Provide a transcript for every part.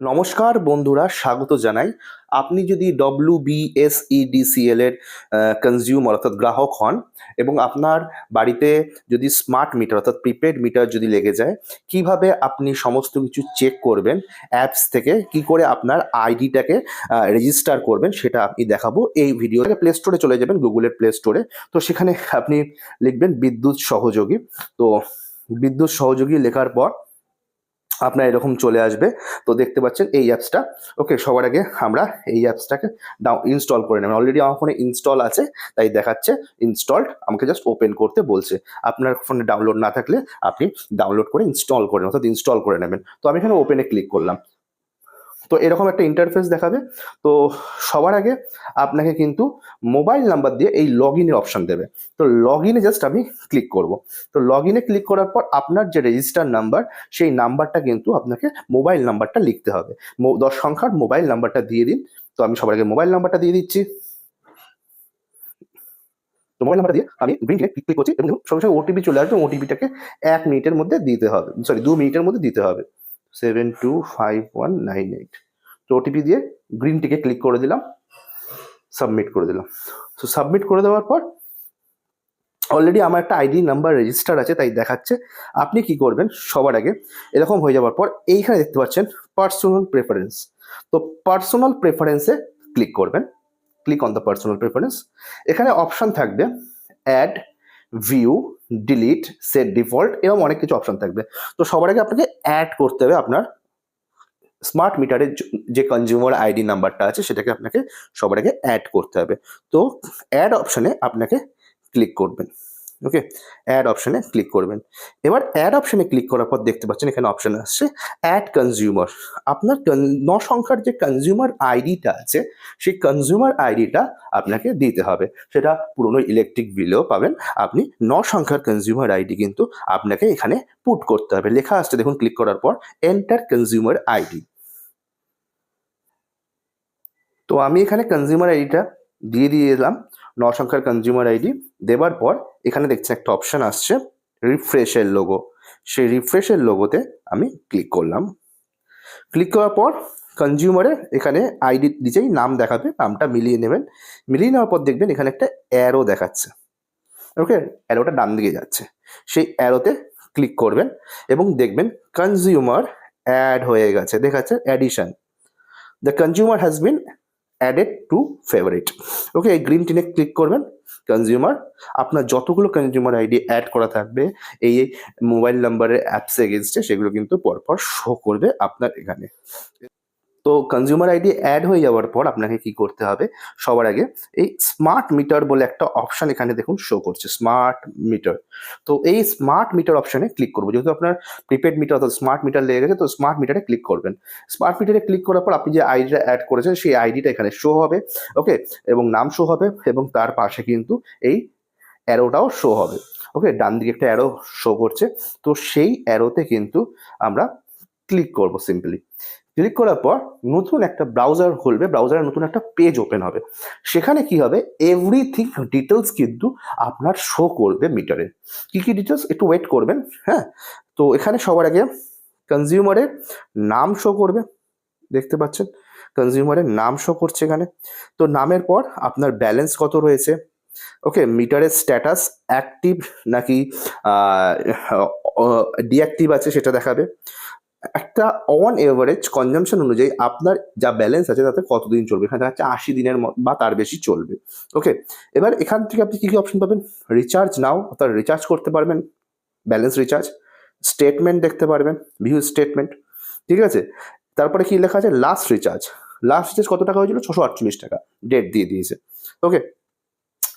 নমস্কার বন্ধুরা, স্বাগত জানাই। আপনি যদি ডব্লিউ বিএসইডিসিএল এর কনজিউমার অর্থাৎ গ্রাহক হন এবং আপনার বাড়িতে যদি স্মার্ট মিটার অর্থাৎ প্রিপেড মিটার যদি লেগে যায়, কীভাবে আপনি সমস্ত কিছু চেক করবেন অ্যাপস থেকে, কি করে আপনার আইডিটাকে রেজিস্টার করবেন সেটা আপনি দেখাবো এই ভিডিওতে প্লে স্টোরে চলে যাবেন গুগলের প্লে স্টোরে তো সেখানে আপনি লিখবেন বিদ্যুৎ সহযোগী। তো বিদ্যুৎ সহযোগী লেখার পর আপনার এরকম চলে আসবে। তো দেখতে পাচ্ছেন এই অ্যাপসটা ওকে সবার আগে আমরা এই অ্যাপসটাকে ডাউন ইনস্টল করে নেবেন অলরেডি আমার ফোনে ইনস্টল আছে, তাই দেখাচ্ছে ইনস্টলড আমাকে জাস্ট ওপেন করতে বলছে। আপনার ফোনে ডাউনলোড না থাকলে আপনি ডাউনলোড করে ইনস্টল করেন অর্থাৎ ইনস্টল করে নেবেন। তো আমি এখানে ওপেনে ক্লিক করলাম। তো এরকম একটা ইন্টারফেস দেখাবে। তো সবার আগে আপনাকে কিন্তু মোবাইল নাম্বার দিয়ে এই লগ ইনের অপশান দেবে। তো লগ ইনে জাস্ট আমি ক্লিক করব। তো লগ ইনে ক্লিক করার পর আপনার যে রেজিস্টার নাম্বার সেই নাম্বারটা কিন্তু আপনাকে মোবাইল নাম্বারটা লিখতে হবে। দশ সংখ্যার মোবাইল নাম্বারটা দিয়ে দিন। তো আমি সবার আগে মোবাইল নাম্বারটা দিয়ে দিচ্ছি। তো মোবাইল নাম্বারটা দিয়ে আমি গ্রিন ক্লিক ক্লিক করছি এবং সঙ্গে সঙ্গে ওটিপি চলে আসবে। ওটিপিটাকে এক মিনিটের মধ্যে দিতে হবে। সরি দু মিনিটের মধ্যে দিতে হবে। Seven two five one nine eight তো ওটিপি দিয়ে গ্রিন টিকে ক্লিক করে দিলাম সাবমিট করে দিলাম। তো সাবমিট করে দেওয়ার পর অলরেডি আমার একটা আইডি নাম্বার রেজিস্টার আছে, তাই দেখাচ্ছে। আপনি কি করবেন, সবার আগে এরকম হয়ে যাওয়ার পর এইখানে দেখতে পাচ্ছেন পার্সোনাল প্রেফারেন্স তো পার্সোনাল প্রেফারেন্সে ক্লিক করবেন click on the personal preference এখানে অপশান থাকবে add view delete set default এরকম অনেক কিছু অপশন থাকবে। তো সবার আগে আপনাকে অ্যাড করতে হবে আপনার স্মার্ট মিটারের যে কনজিউমার আইডি নাম্বারটা আছে, সেটাকে আপনাকে সবার আগে অ্যাড করতে হবে। তো অ্যাড অপশানে আপনাকে ক্লিক করবেন। ওকে অ্যাড অপশানে ক্লিক করবেন। এবার অ্যাড অপশানে ক্লিক করার পর দেখতে পাচ্ছেন এখানে অপশান আসছে অ্যাড কনজিউমার আপনার ন সংখ্যার যে কনজিউমার আইডিটা আছে, সেই কনজিউমার আইডিটা আপনাকে দিতে হবে। সেটা পুরনো ইলেকট্রিক বিলেও পাবেন। আপনি ন সংখ্যার কনজিউমার আইডি কিন্তু আপনাকে এখানে পুট করতে হবে। লেখা আসছে, দেখুন ক্লিক করার পর এন্টার কনজিউমার আইডি তো আমি এখানে কনজিউমার আইডিটা দিয়ে দিয়ে দিলাম। ন সংখ্যার কনজিউমার আইডি দেবার পর এখানে দেখছেন একটা অপশান আসছে রিফ্রেশের লোগো সেই রিফ্রেশের লোগোতে আমি ক্লিক করলাম। ক্লিক করার পর কনজিউমারে এখানে আইডি নিজেই নাম দেখাবে, নামটা মিলিয়ে নেবেন। মিলিয়ে নেওয়ার পর দেখবেন এখানে একটা অ্যারো দেখাচ্ছে। ওকে অ্যারোটা ডান দিকে যাচ্ছে। সেই অ্যারোতে ক্লিক করবেন এবং দেখবেন কনজিউমার অ্যাড হয়ে গেছে। দেখাচ্ছে addition the consumer has been added to favourite okay এই গ্রিন টিনে ক্লিক করবেন কনজিউমার আপনার যতগুলো কনজিউমার আইডি অ্যাড করা থাকবে, এই মোবাইল নাম্বারের অ্যাপস এগেনস্টে সেগুলো কিন্তু পরপর শো করবে আপনার এখানে। তো কনজিউমার আইডি অ্যাড হয়ে যাওয়ার পর আপনাকে কি করতে হবে? সবার আগে এই স্মার্ট মিটার বলে একটা অপশন এখানে দেখুন শো করছে স্মার্ট মিটার তো এই স্মার্ট মিটার অপশনে ক্লিক করব। যেহেতু আপনার প্রিপেড মিটার অর্থাৎ স্মার্ট মিটার লেগে গেছে, তো স্মার্ট মিটারে ক্লিক করবেন। স্মার্ট মিটারে ক্লিক করার পর আপনি যে আইডিটা অ্যাড করেছেন, সেই আইডিটা এখানে শো হবে ওকে এবং নাম শো হবে এবং তার পাশে কিন্তু এই অ্যারোটাও শো হবে ওকে ডান দিকে একটা অ্যারো শো করছে। তো সেই অ্যারোতে কিন্তু আমরা ক্লিক করব সিম্পলি ক্লিক করার পর নতুন একটা ব্রাউজার খুলবে ব্রাউজারে নতুন একটা পেজ ওপেন হবে। সেখানে কি হবে? এভরিথিং ডিটেলস কিন্তু আপনার শো করবে মিটারে কি কি ডিটেলস একটু ওয়েট করবেন হ্যাঁ? তো এখানে সবার আগে কনজিউমারের নাম শো করবে, দেখতে পাচ্ছেন? কনজিউমারের নাম শো করছে এখানে। তো নামের পর আপনার ব্যালেন্স কত রয়েছে? ওকে মিটারের স্ট্যাটাস অ্যাক্টিভ নাকি ডিঅ্যাক্টিভ আছে সেটা দেখাবে। একটা অন এভারেজ কনজামশন অনুযায়ী আপনার যা ব্যালেন্স আছে তাতে কতদিন চলবে? এখানে দেখা যাচ্ছে আশি দিনের বা তার বেশি চলবে। ওকে এবার এখান থেকে আপনি কী কী অপশন পাবেন? রিচার্জ নাও অর্থাৎ রিচার্জ করতে পারবেন ব্যালেন্স রিচার্জ স্টেটমেন্ট দেখতে পারবেন ভিউ স্টেটমেন্ট ঠিক আছে? তারপরে কি লেখা আছে? লাস্ট রিচার্জ লাস্ট রিচার্জ কত টাকা হয়েছিল? ছশো আটচল্লিশ টাকা ডেট দিয়ে দিয়েছে। ওকে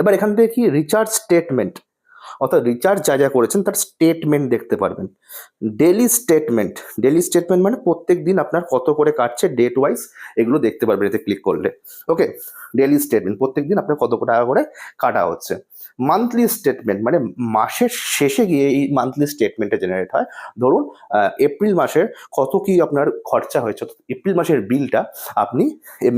এবার এখান থেকে কি? রিচার্জ স্টেটমেন্ট অর্থাৎ রিচার্জ যা যা করেছেন তার স্টেটমেন্ট দেখতে পারবেন। ডেলি স্টেটমেন্ট ডেলি স্টেটমেন্ট মানে প্রত্যেক দিন আপনার কত করে কাটছে ডেট ওয়াইজ এগুলো দেখতে পারবেন এতে ক্লিক করলে। ওকে ডেলি স্টেটমেন্ট প্রত্যেক দিন আপনার কত টাকা করে কাটা হচ্ছে। মান্থলি স্টেটমেন্ট মানে মাসের শেষে গিয়ে এই মান্থলি স্টেটমেন্টটা জেনারেট হয়। ধরুন এপ্রিল মাসের কত কি আপনার খরচা হয়েছে এপ্রিল মাসের বিলটা আপনি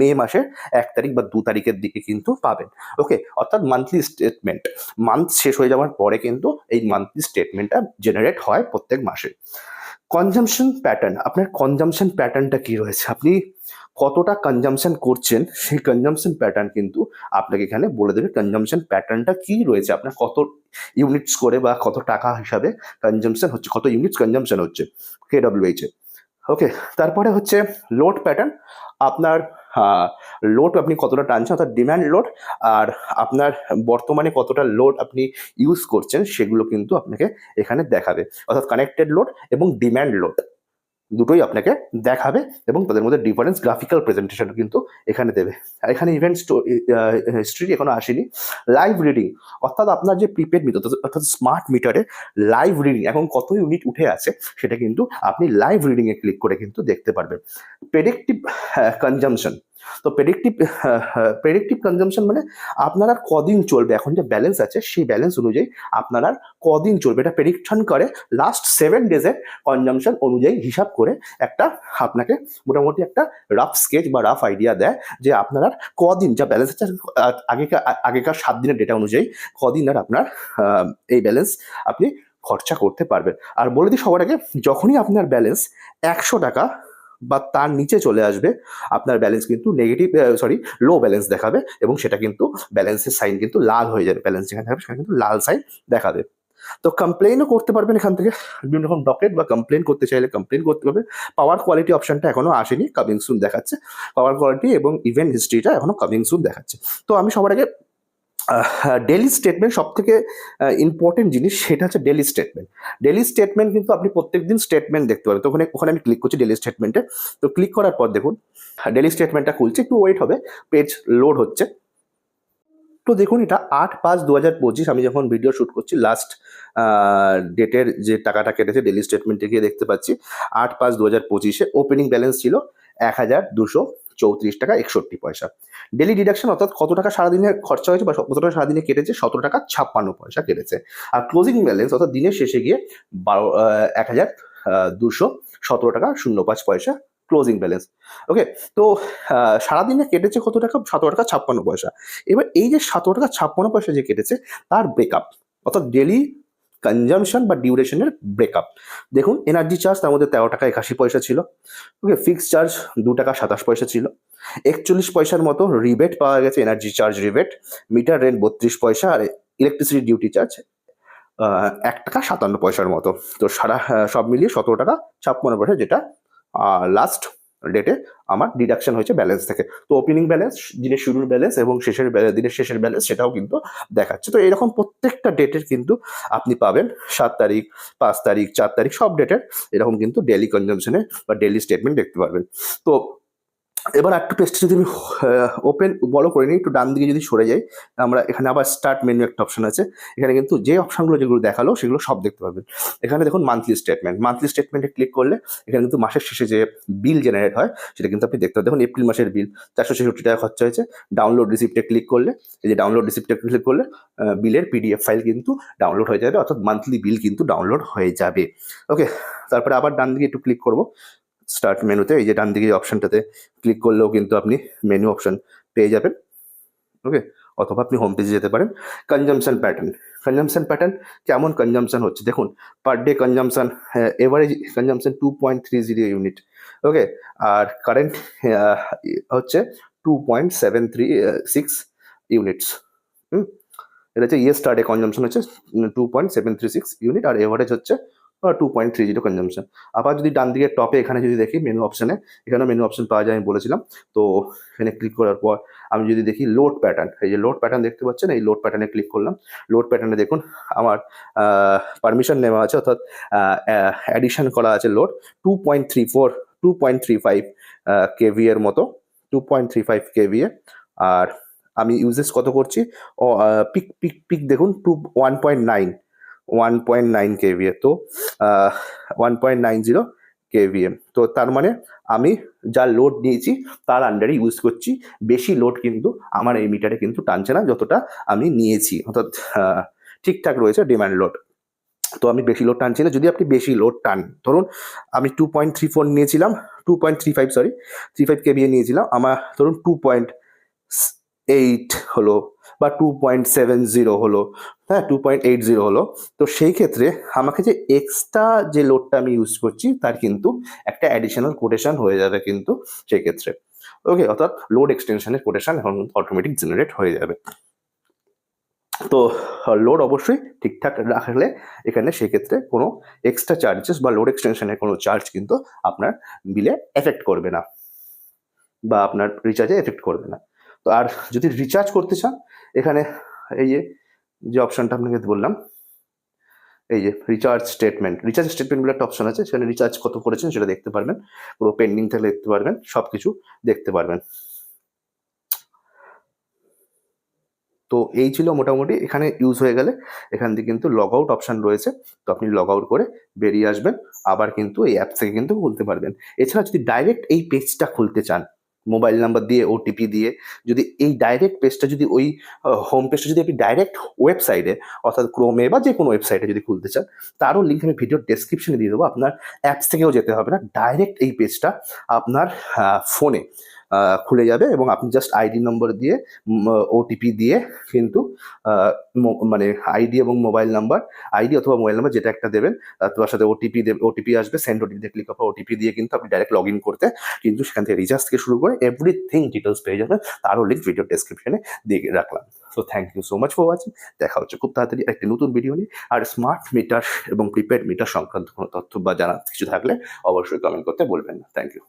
মে মাসের এক তারিখ বা দু তারিখের দিকে কিন্তু পাবেন। ওকে অর্থাৎ মান্থলি স্টেটমেন্ট মান্থ শেষ হয়ে যাওয়ার পরে কিন্তু এই মান্থলি স্টেটমেন্টটা জেনারেট হয় প্রত্যেক মাসে। কনজামশন প্যাটার্ন আপনার কনজামশন প্যাটার্নটা কি রয়েছে? আপনি কতটা কনজামশন করছেন, সেই কনজামশন প্যাটার্ন কিন্তু আপনাকে এখানে বলে দেবে কনজামশন প্যাটার্নটা কি রয়েছে, আপনার কত ইউনিটস করে বা কত টাকা হিসাবে কনজামশন হচ্ছে, কত ইউনিটস কনজামশন হচ্ছে কে ডাব্লিউএইচে ওকে তারপরে হচ্ছে লোড প্যাটার্ন আপনার লোড আপনি কতটা টানছেন, অর্থাৎ ডিম্যান্ড লোড আর আপনার বর্তমানে কতটা লোড আপনি ইউজ করছেন, সেগুলো কিন্তু আপনাকে এখানে দেখাবে, অর্থাৎ কানেক্টেড লোড এবং ডিম্যান্ড লোড দুটোই আপনাকে দেখাবে এবং তাদের মধ্যে ডিফারেন্স গ্রাফিক্যাল প্রেজেন্টেশন কিন্তু এখানে দেবে। এখানে ইভেন্ট হিস্ট্রি এখনও আসেনি। লাইভ রিডিং অর্থাৎ আপনার যে প্রিপেড মিটার অর্থাৎ স্মার্ট মিটারে লাইভ রিডিং এখন কত ইউনিট উঠে আছে সেটা কিন্তু আপনি লাইভ রিডিংয়ে ক্লিক করে কিন্তু দেখতে পারবেন। প্রেডিক্টিভ কনজামশন তো প্রেডিক্টিভ প্রেডিক্টিভ কনজামশন মানে আপনার আর কদিন চলবে, এখন যে ব্যালেন্স আছে, সেই ব্যালেন্স অনুযায়ী আপনার আর কদিন চলবে। এটা প্রেডিকশন করে লাস্ট সেভেন ডেজের কনজামশন অনুযায়ী হিসাব করে একটা আপনাকে মোটামুটি একটা রাফ স্কেচ বা রাফ আইডিয়া দেয় যে আপনার আর কদিন, যা ব্যালেন্স আছে আগেকার আগেকার সাত দিনের ডেটা অনুযায়ী কদিন আর আপনার এই ব্যালেন্স আপনি খরচা করতে পারবেন। আর বলে দিই সবার আগে, যখনই আপনার ব্যালেন্স একশো টাকা বা তার নিচে চলে আসবে, আপনার ব্যালেন্স কিন্তু নেগেটিভ সরি লো ব্যালেন্স দেখাবে এবং সেটা কিন্তু ব্যালেন্সের সাইন কিন্তু লাল হয়ে যাবে। ব্যালেন্স যেখানে থাকবে সেখানে কিন্তু লাল সাইন দেখাবে। তো কমপ্লেনও করতে পারবেন এখান থেকে। বিভিন্ন রকম ডকেট বা কমপ্লেন করতে চাইলে কমপ্লেন করতে পারবে পাওয়ার কোয়ালিটি অপশনটা এখনও আসেনি কামিং সুন দেখাচ্ছে। পাওয়ার কোয়ালিটি এবং ইভেন্ট হিস্ট্রিটা এখনও কামিং সুন দেখাচ্ছে। তো আমি সবার আগে ডেলি স্টেটমেন্ট সব থেকে ইম্পর্টেন্ট জিনিস সেটা হচ্ছে ডেলি স্টেটমেন্ট ডেলি স্টেটমেন্ট কিন্তু আপনি প্রত্যেকদিন স্টেটমেন্ট দেখতে পাবেন। ওখানে ওখানে আমি ক্লিক করছি ডেলি স্টেটমেন্টে তো ক্লিক করার পর দেখুন ডেলি স্টেটমেন্টটা খুলছে, একটু ওয়েট হবে পেজ লোড হচ্ছে। তো দেখুন, এটা আট পাঁচ দু হাজার পঁচিশ, আমি যখন ভিডিও শ্যুট করছি লাস্ট ডেটের যে টাকাটা কেটেছে ডেলি স্টেটমেন্টে গিয়ে দেখতে পাচ্ছি, আট পাঁচ দু হাজার পঁচিশে ওপেনিং ব্যালেন্স ছিল এক হাজার দুশো চৌত্রিশ টাকা একষট্টি পয়সা। ডেলি ডিডাকশন অর্থাৎ কত টাকা সারাদিনে খরচা হয়েছে বা কত টাকা সারাদিনে কেটেছে? সতেরো টাকা ছাপ্পান্ন পয়সা কেটেছে। আর ক্লোজিং ব্যালেন্স অর্থাৎ দিনের শেষে গিয়ে বারো এক হাজার দুশো সতেরো টাকা শূন্য পাঁচ পয়সা ক্লোজিং ব্যালেন্স ওকে তো সারাদিনে কেটেছে কত টাকা? সতেরো টাকা ছাপ্পান্ন পয়সা। এবার এই যে সতেরো টাকা ছাপ্পান্ন পয়সা যে কেটেছে, তার ব্রেকআপ অর্থাৎ ডেলি কনজামশন বা ডিউরেশনের ব্রেকআপ দেখুন এনার্জি চার্জ তার মধ্যে তেরো টাকা একাশি পয়সা ছিল ওকে ফিক্স চার্জ দু টাকা সাতাশ পয়সা ছিল, একচল্লিশ পয়সার মতো রিবেট পাওয়া গেছে energy charge rebate meter rent বত্রিশ পয়সা আর ইলেকট্রিসিটি ডিউটি চার্জ এক টাকা সাতান্ন পয়সার মতো। তো সারা সব মিলিয়ে সতেরো টাকা ছাপ্পান্ন পয়সা যেটা লাস্ট ডেটে আমার ডিডাকশন হয়েছে ব্যালেন্স থেকে। তো ওপেনিং ব্যালেন্স দিনের শুরুর ব্যালেন্স এবং শেষের দিনের শেষের ব্যালেন্স সেটাও কিন্তু দেখাচ্ছে। তো এরকম প্রত্যেকটা ডেটের কিন্তু আপনি পাবেন। সাত তারিখ, পাঁচ তারিখ, চার তারিখ, সব ডেটের এরকম কিন্তু ডেলি কনজামশনে বা ডেলি স্টেটমেন্ট দেখতে পারবেন। তো এবার একটু পেজটা যদি আমি ওপেন বড় করে নিই, একটু ডান দিকে যদি সরে যাই, আমরা এখানে আবার স্টার্ট মেনু একটা অপশন আছে। এখানে কিন্তু যে অপশনগুলো যেগুলো দেখাল, সেগুলো সব দেখতে পাবেন এখানে দেখুন মান্থলি স্টেটমেন্ট মান্থলি স্টেটমেন্টে ক্লিক করলে এখানে কিন্তু মাসের শেষে যে বিল জেনারেট হয়, সেটা কিন্তু আপনি দেখতে পাবেন দেখুন এপ্রিল মাসের বিল চারশো ছেষট্টি টাকা খরচা হয়েছে। ডাউনলোড রিসিপ্টে ক্লিক করলে, এই যে ডাউনলোড রিসিপ্টে ক্লিক করলে বিলের পিডিএফ ফাইল কিন্তু ডাউনলোড হয়ে যাবে, অর্থাৎ মান্থলি বিল কিন্তু ডাউনলোড হয়ে যাবে। ওকে তারপরে আবার ডান দিকে একটু ক্লিক করব। স্টার্ট মেনুতে এই যে ডান দিকে অপশনটাতে ক্লিক করলেও কিন্তু আপনি মেনু অপশন পেয়ে যাবেন ওকে অথবা আপনি হোম পেজে যেতে পারেন। কনজামশন প্যাটার্ন কনজামশন প্যাটার্ন কেমন কনজামশন হচ্ছে? দেখুন per day consumption average consumption two point three zero unit okay আর কারেন্ট হচ্ছে two point seven three six units hmm? এটা হচ্ছে ইয়ে স্টার্টে কনজামশন হচ্ছে two point seven three six unit আর average হচ্ছে two point three zero consumption আবার যদি ডান দিকের টপে এখানে যদি দেখি মেনু অপশানে এখানে মেনু অপশন পাওয়া যায়, আমি বলেছিলাম। তো এখানে ক্লিক করার পর আমি যদি দেখি লোড প্যাটার্ন এই যে লোড প্যাটার্ন দেখতে পাচ্ছেন, এই লোড প্যাটার্নে ক্লিক করলাম। লোড প্যাটার্নে দেখুন, আমার পারমিশন নেওয়া আছে, অর্থাৎ অ্যাডিশন করা আছে load two point three four two point three five KV এর মতো two point three five KV আর আমি ইউজেস কত করছি? পিক পিক পিক দেখুন two one point nine one point nine KVA তো one point nine zero KVAM তো তার মানে আমি যা লোড নিয়েছি, তার আন্ডারে ইউজ করছি। বেশি লোড কিন্তু আমার এই মিটারে কিন্তু টানছে না, যতটা আমি নিয়েছি। অর্থাৎ ঠিকঠাক রয়েছে ডিমান্ড লোড তো আমি বেশি লোড টানছি না, যদি আপনি বেশি লোড টান, ধরুন আমি টু পয়েন্ট থ্রি ফোর নিয়েছিলাম two point three five sorry three five KVA নিয়েছিলাম, আমার, ধরুন টু পয়েন্ট এইট হলো বা টু পয়েন্ট সেভেন জিরো হলো হ্যাঁ টু পয়েন্ট এইট জিরো হলো, তো সেই ক্ষেত্রে আমাকে যে এক্সট্রা যে লোডটা আমি ইউজ করছি, তার কিন্তু একটা অ্যাডিশনাল কোটেশন হয়ে যাবে কিন্তু সেই ক্ষেত্রে। ওকে অর্থাৎ লোড এক্সটেনশনের কোটেশন এখন অটোমেটিক জেনারেট হয়ে যাবে। তো লোড অবশ্যই ঠিকঠাক রাখলে এখানে সেক্ষেত্রে কোনো এক্সট্রা চার্জেস বা লোড এক্সটেনশনের কোনো চার্জ কিন্তু আপনার বিলে এফেক্ট করবে না বা আপনার রিচার্জে এফেক্ট করবে না। তো আর যদি রিচার্জ করতে চান, এখানে এই যে যে অপশনটা আপনাকে বললাম, এই যে রিচার্জ স্টেটমেন্ট রিচার্জ স্টেটমেন্ট বলে একটা অপশন আছে, সেখানে রিচার্জ কত করেছেন সেটা দেখতে পারবেন, পুরো পেন্ডিং থাকলে দেখতে পারবেন সব কিছু দেখতে পারবেন। তো এই ছিল মোটামুটি, এখানে ইউজ হয়ে গেলে এখান থেকে কিন্তু লগ আউট অপশান রয়েছে, তো আপনি লগ আউট করে বেরিয়ে আসবেন, আবার কিন্তু এই অ্যাপ থেকে কিন্তু খুলতে পারবেন। এছাড়া যদি ডাইরেক্ট এই পেজটা খুলতে চান মোবাইল নাম্বার দিয়ে ওটিপি দিয়ে, যদি এই ডাইরেক্ট পেজটা যদি ওই হোম পেজটা যদি আপনি ডাইরেক্ট ওয়েবসাইটে অর্থাৎ ক্রোমে বা যে কোনো ওয়েবসাইটে যদি খুলতে চান, তারও লিঙ্ক আমি ভিডিও ডেসক্রিপশনে দিয়ে দেবো। আপনার অ্যাপস থেকেও যেতে হবে না ডাইরেক্ট এই পেজটা আপনার ফোনে খুলে যাবে এবং আপনি জাস্ট আইডি নম্বর দিয়ে ওটিপি দিয়ে কিন্তু মানে আইডি এবং মোবাইল নাম্বার আইডি অথবা মোবাইল নাম্বার যেটা একটা দেবেন তার সাথে ওটিপি দেবে ওটিপি আসবে সেন্ড ওটিপি ক্লিক করা ওটিপি দিয়ে কিন্তু আপনি ডাইরেক্ট লগ ইন করতে, কিন্তু সেখান থেকে রিচার্জ থেকে শুরু করে এভরিথিং ডিটেলস পেয়ে যাবেন, তারও লিঙ্ক ভিডিও ডেসক্রিপশনে দিয়ে রাখলাম। So thank you so much for watching দেখা হচ্ছে খুব তাড়াতাড়ি একটি নতুন ভিডিও নিয়ে, আর স্মার্ট মিটার এবং প্রিপেড মিটার সংক্রান্ত কোনো তথ্য বা জানার কিছু থাকলে অবশ্যই কমেন্ট করতে বলবেন না। Thank you